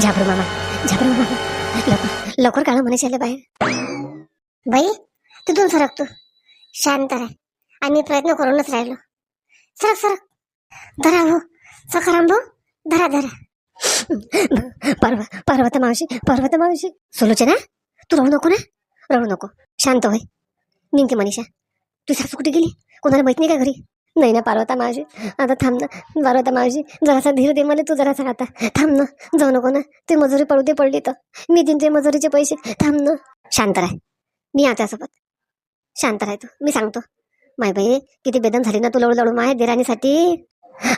झाबरू मामा झाबरू मामा. लवकर लवकर काढा मनीषाला बाहेर. बाई तू दोन सरक तू. शांत राह. आम्ही प्रयत्न करूनच राहिलो. सरक सरक. धरा हो. सखाराम भाऊ धरा धरा. पर्व पर्वत मावशी पर्वत मावशी. सुलोचना तू रडू नको ना? रडू नको. शांत होय. निघते मनीषा तू सासू कुठे गेली? कोणाला माहीत नाही का घरी? नाही ना पार्वता मावशी. आता थांब ना. पार्वता मावशी जरासा धीर दे मला तू जरासा आता. थांब ना. जाऊ नको ना. ते मजुरी पडू दे पडली तर. मी देईन ते मजुरीचे पैसे. थांब ना. शांत राह. मी त्यासोबत शांत राह तू. मी सांगतो. माय बाई किती बेदम झाली ना तू लढू लढू माय देराणीसाठी.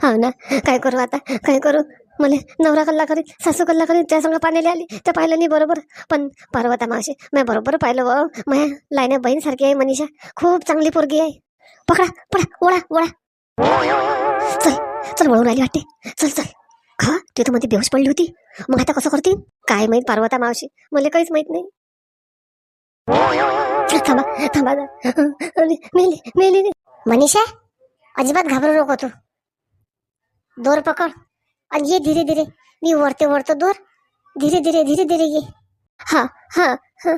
हो ना. काय करू आता? काय करू? मला नवरा कल्ला करीत सासू कल्ला करीत त्या सगळं पाण्याला आली. त्या पाहिलं नाही बरोबर. पण पार्वता मावशी मी बरोबर पाहिलं व. माया लायना बहीण सारखी आहे मनीषा. खूप चांगली पोरगी आहे. पकडा पडा ओळा ओळा. चल चल वळून राहिली वाटते. चल चल. खा ते तर मध्ये बेहोश पडली होती. मग आता कसं करते? काय माहीत पार्वता मावशी? मला काहीच माहीत नाही. थांबा थांबा मेली मेली. मनीषा अजिबात घाबरू नको तू. दोर पकड. आणि ये धीरे धीरे. मी वरते वरतो दोर. धीरे धीरे धीरे धीरे ये. हा हा हा.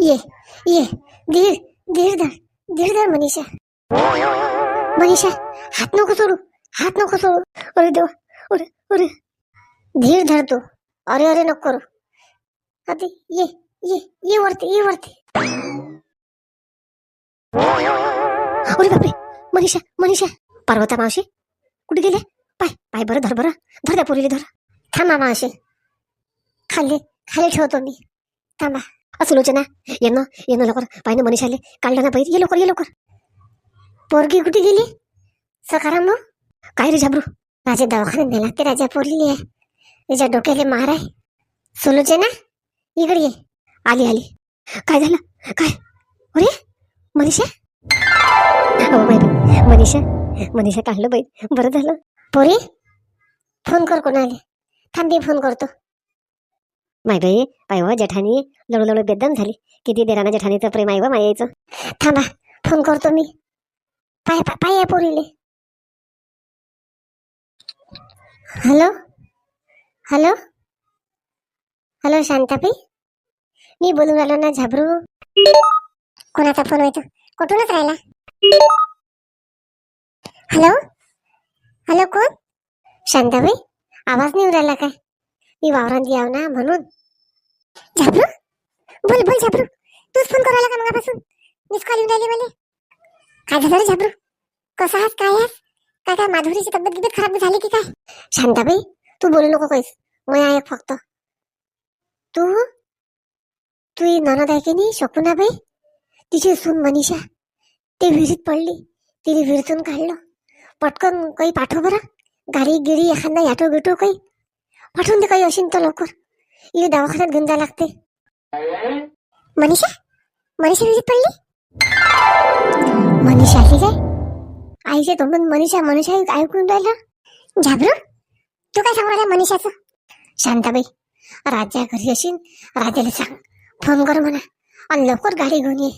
ये ये धीर धीर धर धीर धर मनीषा। मनीषा हात नको सोडू हात नको सोडू। अरे देवा अरे अरे। धीर धर तू अरे अरे नको करू। अरे ये ये ये वरती ये वरती। अरे बापरे मनीषा मनीषा। पार्वता मावशी कुठे गेले? पाय पाय बरं धर बरं धर त्या पोरीले धर. थांबा मावशी. खाली खाली ठेवतो मी. थांबा. सुलोचना ये ना ये ना लवकर. पाय ना मनीषाले. काढलं ना बाहेर ये लवकर ये लवकर. पोरगी कुठे गेली? सकाराम मग काय रे झाबरू? राजा दवाखान्यात नेला ते राजा पोरलेली आहे. तिच्या डोक्याले मार आहे. सुलोचना इकडे ये. आली आली. काय झालं? काय? अरे मनीषा? बाई, मनीषा मनीषा काढलं बाई. बरं झालं. पोरी फोन कर कोणाले. थांबी फोन करतो. माय बाई पाय व जेठानी लळू लढू बेदम झाली. किती देराना जठानीचं प्रेम आहे व मायाचं. थांबा फोन करतो मी. पाय पाय या पोरीले. हॅलो? हॅलो? हॅलो शांताबाई? मी बोलून राहिलो ना झाबरू. कोणाचा फोन होता कुठूनच राहिला? हॅलो? हॅलो कोण? शांताबाई आवाज नाही राहिला काय? मी वावरात याव ना म्हणून. झाबरू बोल बोल झाबरू तूच फोन करू राहिला का मगापासून? मिस कॉल येऊन राहिली मला. काय झालं रे झाबरू कसा आहात काय आहात काय काय माधुरीची तब्येत गिब्येत खराब झाली की काय? शांताबाई तू बोलू नको काहीच. मी आहे फक्त. तू? तू ननद आहे की नाही? शकुनाबाई? तिची सून मनीषा. ते विहिरीत पडली. तिने विहिरीतून काढलं. पटकन काही पाठव बरं. गाडी गिरी एखादा याटो बिटो काही. पाठवून दे काही असेल तर लवकर. इथे दवाखान्यात घेऊन जावं लागते मनीषा? मनीषा विहिरीत पडली? मनीषा ठीक आहे आईचे तोंडून मनीषा मनीषा ऐकून राहिलं? झाबरू? तू काय सांगू राहिला मनीषाचं? शांताबाई राजा घरी असेल राजाला सांग. फोन कर म्हणा आणि लवकर गाडी घेऊन ये.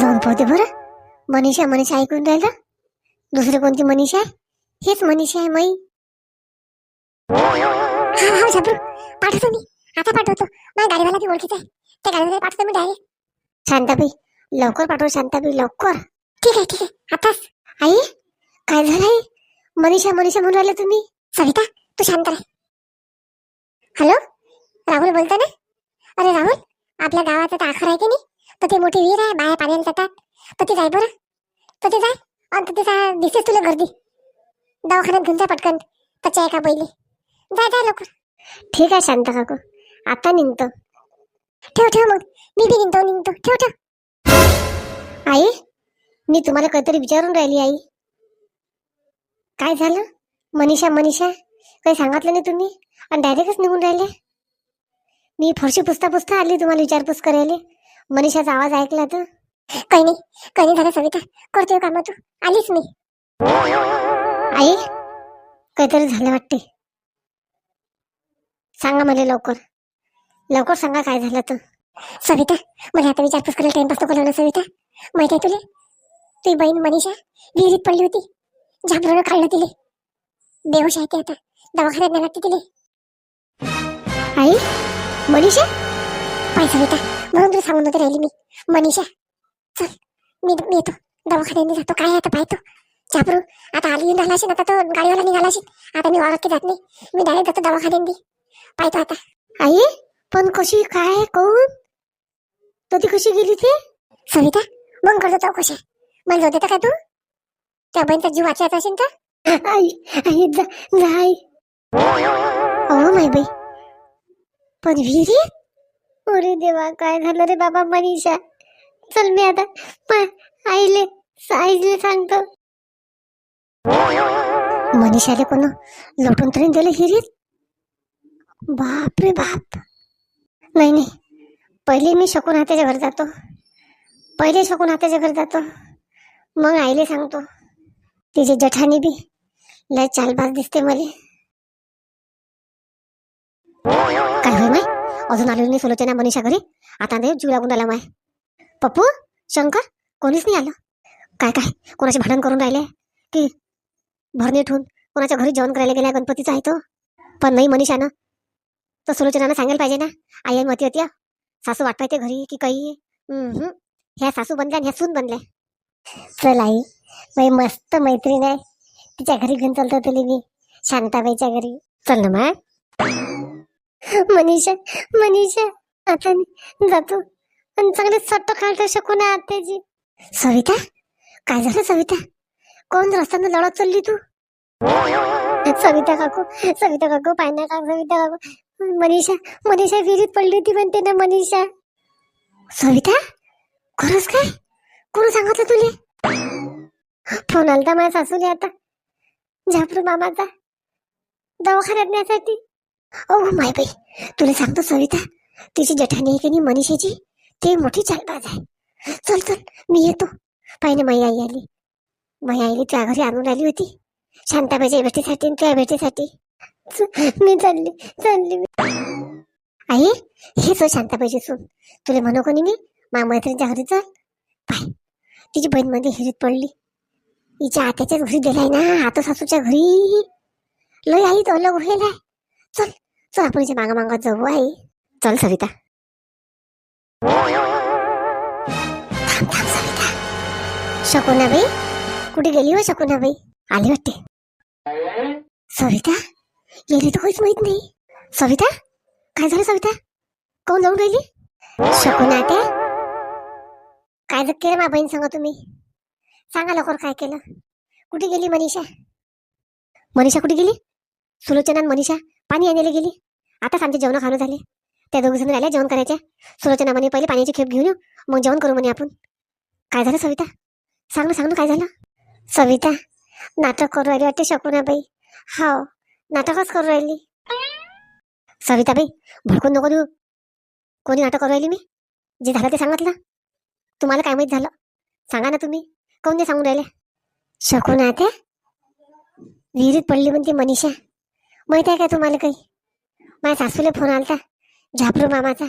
जाऊन पोहते बरं. मनीषा मनीषा ऐकून राहिलं? दुसरी कोणती मनीषा? आहे हेच मनीषा आहे मई. हा हा झाबरू पाठवतो मी. आता पाठवतो. माझ्या गाडीवाला ती ओळखीचा आहे. त्या गाडीवाला पाठवतो मी डायरेक्ट शांताबाई लवकर पाठव शांताबाई लवकर. ठीक आहे ठीक आहे. आताच आई काय झालं आई? मनीषा मनीषा म्हणून राहिले तुम्ही? सविता तू शांत राह. हॅलो? राहुल बोलतो ना? अरे राहुल आपल्या गावाचा तर आखर आहे की नाही? तर ते मोठी विहीर आहे बाया पाण्याला जातात. तर ते जाय बरं. तर ते जाय आणि तिथे जा दिसेस तुला गर्दी. दवाखान्यात घेऊन जा पटकन. त्याची आहे का पहिली जा जा लवकर. ठीक आहे शांत काकू आता निघतो. ठेव ठेव मग. मी बी निघतो निघतो. ठेव ठेव. आई मी तुम्हाला काहीतरी विचारून राहिली आई. काय झालं? मनीषा मनीषा काही सांगितलं नाही तुम्ही? आणि डायरेक्टच निघून राहिले? मी फरशी पुसता पुसता आली तुम्हाला विचारपूस करायला. मनीषाचा आवाज ऐकला तर काही नाही काही नाही झालं सविता. करतोय कामा तू आलीच मी. आई काहीतरी झालं वाटते सांगा मला लवकर. लवकर सांगा काय झालं तर. सविता मला आता विचारपूस करायला टाइमपास नको लावला सविता. माहिती आहे तुला? तुझी बहीण मनीषा विहिरीत पडली होती. झापलं काढलं तिले. बेहोश आहे ते आता. दवाखान्यात नाही लागते तिले. आई मनीषा? पाय सविता म्हणून तुला सांगून होते राहिली मी. मनीषा चल मी मी येतो. दवाखान्यात जातो. काय आहे आता पाहतो झापरू आता आली येऊन राहिला असेल आता तो गाडीवाला निघाला असेल. आता मी वावरत जात नाही. मी डायरेक्ट जातो दवाखान्यात पाहतो आता. आई पण कशी काय कोण? तो ती कशी गेली ते? सविता? मग करतो चौकशी. मला जाऊ देता का तू? त्या बहिणीचा जीव वाचवायचा असेल तर? आई आई जा जा आई. माय बाई. पण विहिरी? अरे देवा काय झालं रे बाबा मनीषा? चल मी आता प- आईले आईले सांगतो. मनीषाले कोण लोटून तरी दिलं हिरीत बाप रे बाप. नाही नाही. पहिले मी शकून हात्याच्या घर जातो. पहिले शकून हात्याच्या घर जातो. मग आईले सांगतो. तिची जठानी बी लय चालबाज दिसते मले. काय होय माय? अजून आलेली नाही सुलोचना मनीषा घरी? आता नाही जीव लागून आला माय. पप्पू शंकर कोणीच नाही आलं. काय काय? कोणाचे भांडण करून राहिले? की भरणे ठेवून कोणाच्या घरी जेवण करायला गेल्या गणपतीचा आहे तो? पण नाही मनीषानं. तर सुलोचनानं सांगायला पाहिजे ना. आई आई मती होती हो. सासू वाट पाहिजे घरी की काही? ह्या सासू बनल्या आणि ह्या सून बनल्या. चल आई. बाई मस्त मैत्रीण आहे. तिच्या घरी घेऊन चालतो तुला मी. शांताबाईच्या घरी. चल ना माय. मनीषा मनीषा. आता मी जातो. आणि चांगले सट्ट शकू ना आत्याची सविता? काय झालं सविता? कोण रस्त्यानं लढत चालली तू? सविता काकू सविता काकू पाहिना का काकू सविता काकू. मनीषा मनीषा विहिरीत पडली होती म्हणते ना मनीषा. सविता खरंच काय? कोण सांगितलं तुले? फोन आलता माझ्या सासूने आता. झापरू मामाचा. दवाखान्यात नेण्यासाठी. ओ माय बाई तुला सांगतो सविता तिची जठानी आहे की नाही मनीषाची? ते मोठी चालबाज आहे. चल चल मी येतो. पाहिजे माई आई आली. माई आईली त्या घरी आणून आली होती. शांताबाईच्या भेटीसाठी तुझ्या त्या भेटीसाठी. मी चालली चालली मी. आई हे सो शांताबाईची सून तुला म्हणू कोणी मी? मा मैत्रिणीच्या घरी चल. पाय. तिची बहीणमध्ये हिरीत पडली. हिच्या आत्याच्याच घरी दिलाय ना आता सासूच्या घरी. लय आई तो अलग होईल चल चल आपण हिच्या मागा मागा जाऊ आई. चल सविता. थांब थांब सविता. शकुनाबाई कुठे गेली हो शकुनाबाई? आली वाटते. सविता? गेली तर काहीच माहीत नाही. सविता? काय झालं सविता? कोण जाऊन राहिली? शकून त्या काय जर केलं मा बहीण सांगा तुम्ही? सांगा लवकर काय केलं. कुठे गेली मनीषा? मनीषा कुठे गेली? सुलोचना आणि मनीषा पाणी आणायला गेली. आता आमचे जेवण खाणं झाले. त्या दोघी जण राहिल्या जेवण करायच्या. सुलोचना म्हणे पहिले पाण्याची खेप घेऊन येऊ मग जेवण करू म्हणे आपण. काय झालं सविता? सांग ना सांग ना काय झालं? सविता नाटक करू राहिली वाटते शकुनाबाई. हाव नाटकच करू राहिली? सविताबाई भडकून नको देऊ. कोणी नाटक करू राहिली मी? जे झालं ते सांगितलं. तुम्हाला काय माहीत झालं? सांगा ना तुम्ही. कोण ते सांगून राहिले? शकुना त्या विहिरीत पडली म्हणते मनीषा. माहीत आहे का तुम्हाला काही? माझ्या सासूला फोन आलता. झापरू मामाचा.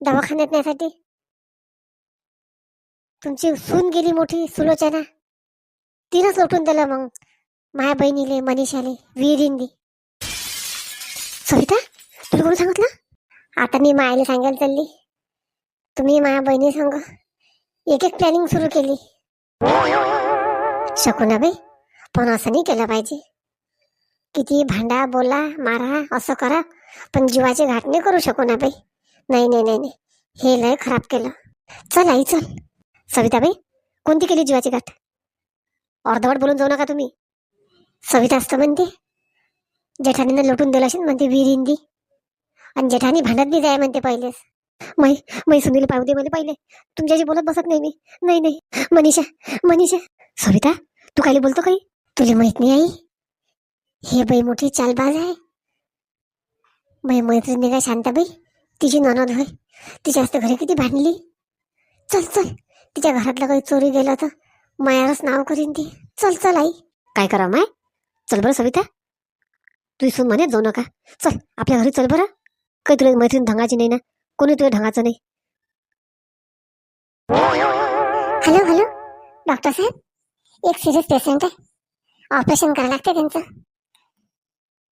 दवाखान्यात नेण्यासाठी तुमची सून गेली मोठी सुलोचना. तिनंच लोटून दिलं मग. माझ्या बहिणीले मनीषाले विहिरींनी सविता तुला कोण सांगितलं? आता मी मायाला सांगायला चालली. तुम्ही माया बहिणी सांग. एक एक प्लॅनिंग सुरू केली. शकुनाबाई पण असं नाही केलं पाहिजे. किती भांडा बोला मारा असं करा पण जीवाचे घाट नाही करू शकू ना बाई नाही नाही नाही नाही. हे लय खराब केलं. चल आई चल. सविताबाई कोणती केली जीवाची गाठ अर्धवट बोलून जाऊ नका तुम्ही. सविता असतं म्हणते. जेठानीनं लोटून दिलं असेल म्हणते विहिरींदी आणि जेठानी भांडत बी जाय म्हणते पहिलेच. मै मै सुनील पाहू दे मला पहिले. तुमच्याशी बोलत बसत नाही मी. नाही नाही. मनीषा मनीषा. सविता तू काही बोलतो काही? तुला माहीत नाही आई. हे बाई मोठी चालबाज आहे. बाई मैत्रिणी काय शांताबाई तिची ननद होय. तिच्या असते घरी किती भांडली? चल चल. तिच्या घरातलं काही चोरी गेलं तर मायालाच नाव करीन ती. चल चल आई. काय करा माय? चल बरं सविता. तू इथून म्हणे जाऊ नका. चल आपल्या घरी चल बरं. काही तुला मैत्रीण ढंगाची नाही ना. कोणी तुला ढंगाचं नाही. Hello hello. डॉक्टर साहेब एक सिरियस पेशंट आहे. ऑपरेशन करावं लागते त्यांचं.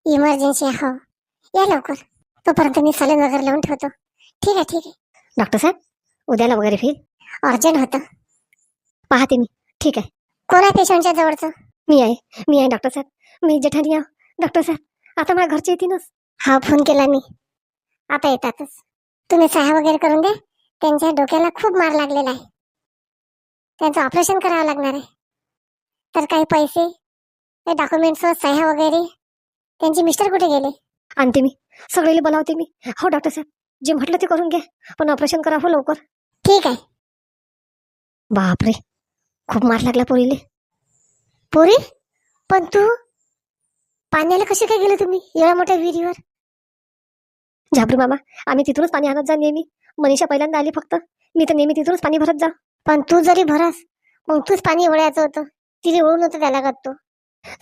इमर्जन्सी आहे हो. या लवकर. तोपर्यंत मी सलन वगैरे लावून ठेवतो. ठीक आहे ठीक आहे. डॉक्टर साहेब उद्याला वगैरे फिर. अर्जंट होतं. पाहते मी. ठीक आहे. कोण आहे पेशंटच्या जवळचं? मी आहे. मी आहे डॉक्टर साहेब. मी जेठानी आहे. डॉक्टर साहेब आता माझ्या घरचे येतीलच. हा फोन केला मी. आता येतातच. तुम्ही सह्या वगैरे करून द्या. त्यांच्या डोक्याला खूप मार लागलेला आहे. त्यांचं ऑपरेशन करावं लागणार आहे. तर काही पैसे काही डॉक्युमेंट्स सह्या वगैरे. त्यांचे मिस्टर कुठे गेले? आणते मी. सगळेले बोलावते मी. हो डॉक्टर साहेब. जे म्हटलं ते करून घ्या. पण ऑपरेशन करा हो लवकर. ठीक आहे. बापरे. खूप मार लागला पोरीले. पोरी? पण तू पाण्याला कसे काय गेले तुम्ही एवढ्या मोठ्या विहिरीवर? झाबरू मामा आम्ही तिथूनच पाणी आणत जा नेहमी. मनीषा पहिल्यांदा आली फक्त. मी तर नेहमी तिथूनच पाणी भरत जा. पण तू जरी भरास मग तूच पाणी ओढायचं होतं. तिने ओढून होतं त्याला तो.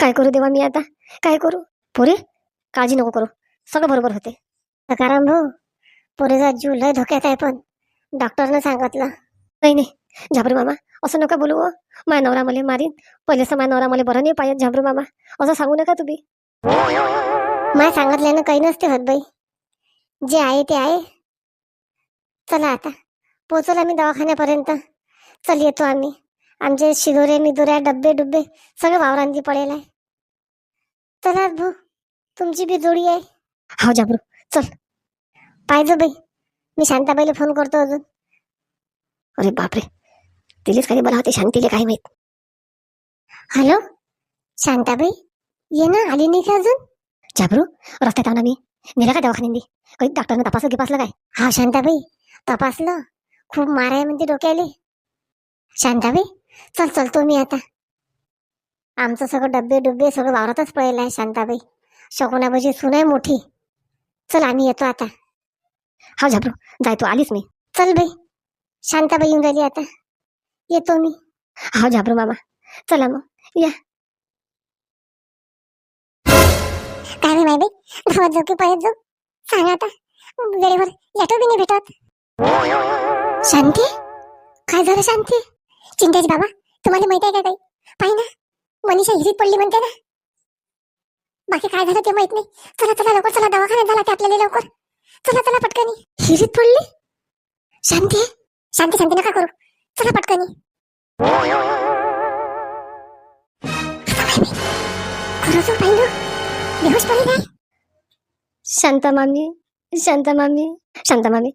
काय करू देवा मी आता? काय करू? पोरे काळजी नको करू. सगळं बरोबर होते. सकाराम भाऊ पोरीचा जीव लय धोक्यात आहे पण. डॉक्टरनं सांगितलं. नाही नाही. झाबरू मामा असं नका बोलू हो. माझ्या नवरा मला मारीन. पहिले माझ्या नवरा मला बरं नाही पाहिजे झाबरू मामा. असं सांगू नका तुम्ही. माय सांगितल्यानं काही नसते होत बाई. जे आहे ते आहे. चला आता. पोचल आम्ही दवाखान्यापर्यंत. चल येतो आम्ही. आमचे शिदोरे मिदोऱ्या डब्बे डुब्बे सगळं वावरांची पडेल आहे. चला भाऊ. तुमची बी जोडी आहे. हो जाबरू. चल. पाहिजे बाई. मी शांताबाईला फोन करतो अजून. अरे बापरे. तिलेच काही बरं होते शांतीले काय माहीत. हॅलो शांताबाई? ये ना आली नाही का अजून? जाबरू रस्त्यात आहो ना मी. नेला का दवाखान्यात काही डॉक्टरनं तपासलं गिपासलं काय? हा शांताबाई तपासलं. खूप मार आहे म्हणते डोक्याले. शांताबाई चल चलतो मी आता. आमचं सगळं डब्बे डुब्बे सगळं वावरातच पळेल आहे शांताबाई. शकुनाबाजी सून आहे मोठी. चल आम्ही येतो आता. हा झाबरू जाय तू आलीच मी. चल बाई. शांताबाई येऊन राहिली आता. येतो मी. हा झाबरू मामा. चला मग. या. काय बाई. धावत जाऊ की पळत जाऊ. सांग आता. वेळेवर येतो बी नाही भेटत. शांती? काय झालं शांती? चिंताजी बाबा तुम्हाला माहीत आहे का काही? पाहि ना. मनीषा हिरीत पडली म्हणते ना. बाकी काय झालं ते माहीत नाही. चला चला लवकर चला. दवाखान्यात झाला ते आपल्याला लवकर. चला चला पटकनी. हिरीत पडली? शांती? शांती शांती नका करू. चला पटकनी. खरंच पाहिलं. बेहोश पडली काय शांता मामी शांता मामी शांता मामी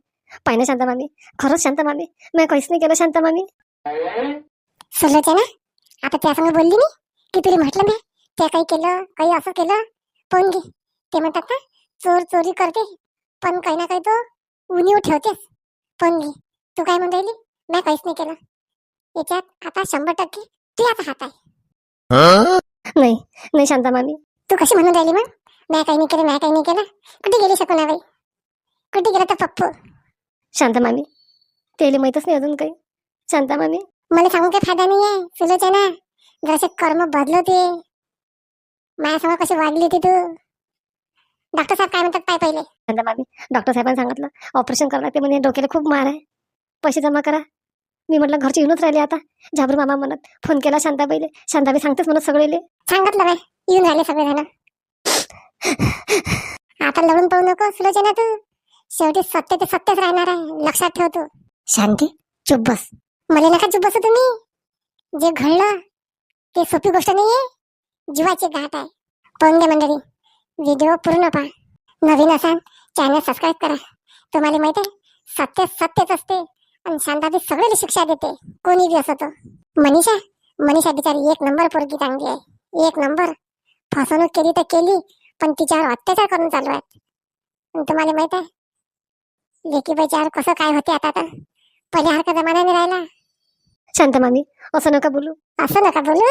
पाहिजे शांता मामी? खरंच शांता मामी? मी काहीच नाही केलं शांता मामी. सुलोचना आता त्या संग बोलली नाही की तुला म्हटलं मी? ते काही केलं काही असं केलं? पण घे. ते म्हणतात ना चोर चोरी करते. पण काही ना काही तो उणीव ठेवतेस पण घे. तू काय म्हणून राहिली? मी काहीच नाही केलं. याच्यात आता शंभर टक्के तू आता हात आहे. नाही नाही शांता मामी. तू कशी म्हणून राहिली मग? मी काही नाही केलं मी काही नाही केलं. कुठे गेली शकू बाई? कुठे गेला तर पप्पू? शांता मामी त्याला माहीतच नाही अजून काही. शांता मामी. मला सांगून काही फायदा नाही आहे सुलोचना जरासे कर्म बदलवते. माझ्यासमोर कशी वागली होती तू? डॉक्टर साहेब काय म्हणतात पाय पहिले? शांता मामी डॉक्टर साहेबांनी सांगितलं ऑपरेशन करावं लागते म्हणे डोक्याला खूप मार आहे. पैसे जमा करा. मी म्हटलं घरचे येऊनच राहिले आता. झाबरू मामा म्हणत फोन केला शांताबाईले. शांताबाई सांगतेच म्हणत सगळेले. सांगितलं बाय येऊन राहिले सगळे जण आता लढून पाहू नको सुलोचना तू. शेवटी सत्य ते सत्यच राहणार आहे लक्षात ठेव तू. शांती चुप बस. मला नका चुप बसू तुम्ही. जे घडलं ते सोपी गोष्ट नाहीये. जीवाची घाट आहे. पाहून घ्या मंडळी. व्हिडिओ पूर्ण पहा. नवीन असाल चॅनल सबस्क्राईब करा. तुम्हाला माहीत आहे सत्य सत्यच असते आणि शांताची सगळ्याला शिक्षा देते. कोणी बी असतो मनीषा मनीषा बिचारी एक नंबर पोरगी चांगली आहे. एक नंबर. फसवणूक केली तर केली पण तिच्यावर अत्याचार करून चालू आहेत. तुम्हाला माहीत आहे लेकीबाईच्यावर कसं काय होते आता तर? पहिल्यासारखा जमाना नाही राहिला. शांत मामी असं नका बोलू. असं नका बोलू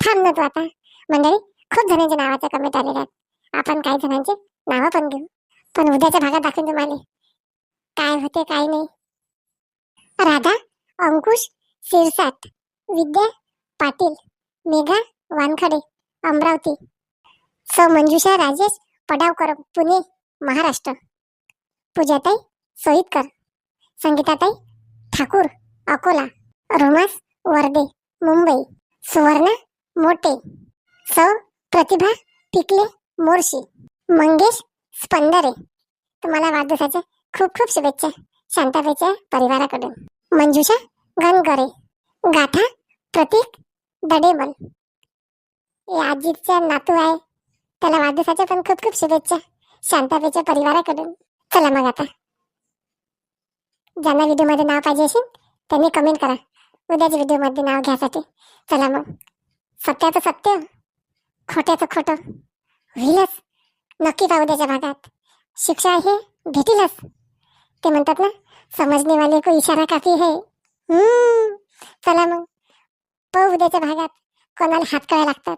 थांब ना तू आता. मंडळी खूप जणांच्या नावाचे कमेंट आलेले आहेत. आपण काही जणांचे नावं पण घेऊ. पण उद्याच्या भागात दाखवून तुम्हाला. काय होते काय नाही. राधा अंकुश शिरसाट विद्या पाटील मेघा वानखडे. अमरावती. स मंजुषा राजेश पडावकर पुणे महाराष्ट्र. पूजाताई सोईतकर. संगीताताई ठाकूर अकोला. रोमास वर्दे मुंबई. सुवर्णा मोटे. सौ प्रतिभा पिकले मोर्शी. मंगेश स्पंदरे. तुम्हाला वाढदिवसाच्या खूप खूप शुभेच्छा. शांताबाईच्या परिवाराकडून. मंजुषा गणगरे. गाथा प्रतीक दडेमल. हे आजीच्या नातू आहे. त्याला वाढदिवसाच्या पण खूप खूप शुभेच्छा. शांताबाईच्या परिवाराकडून. चला मग आता. ज्यांना व्हिडिओमध्ये नाव पाहिजे असेल त्यांनी कमेंट करा. उद्याच व्हिडिओमध्ये नाव घ्यासाठी. चला मग. सत्याचं सत्य खोट्याचं खोटं. होईलच. नक्की पाहू उद्याच्या भागात. शिक्षा हे भेटीलच. ते म्हणतात ना समजणे वाले को इशारा काफी है चला मग. पाहू उद्याच्या भागात. कोणाला हात कळायला लागतात.